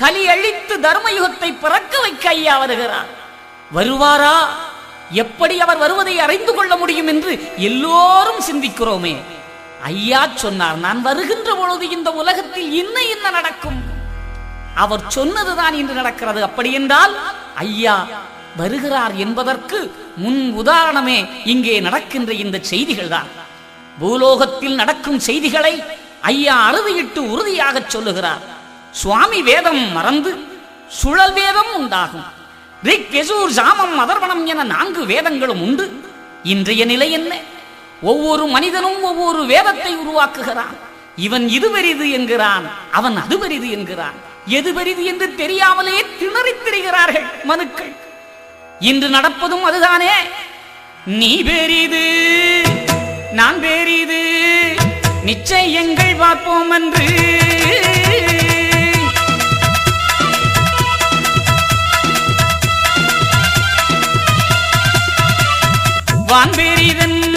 கலி அழித்து தர்மயுகத்தை பிறக்க வைக்க ஐயா வருகிறார். வருவாரா? எப்படி அவர் வருவதை அறிந்து கொள்ள முடியும் என்று எல்லோரும் சிந்திக்கிறோமே. ஐயா சொன்னார் நான் வருகின்ற பொழுது இந்த உலகத்தில் என்ன என்ன நடக்கும்? அவர் சொன்னதுதான் இன்று நடக்கிறது. அப்படி என்றால் ஐயா வருகிறார் என்பதற்கு முன் உதாரணமே இங்கே நடக்கின்ற இந்த செய்திகள் தான் பூலோகத்தில் நடக்கும் செய்திகளை ஐயா அறுதியிட்டு உறுதியாக சொல்லுகிறார். சுவாமி வேதம் மறந்து சுழல் வேதம் உண்டாகும். ரிக் யசூர் சாமம் அதர்வனம் என நான்கு வேதங்களும் உண்டு. இன்றைய நிலை என்ன? ஒவ்வொரு மனிதனும் ஒவ்வொரு வேதத்தை உருவாக்குகிறான். இவன் இது பெரிது என்கிறான் அவன் அது பெரிது என்கிறான். எது பெரிது என்று தெரியாமலே திணறித் திரிகிறார்கள் மனுக்கள். இன்று நடப்பதும் அதுதானே. நீ பெரிது நான் பெரிது நிச்சயங்கள் பார்ப்போம் என்று வான் பெரிதென்றறியா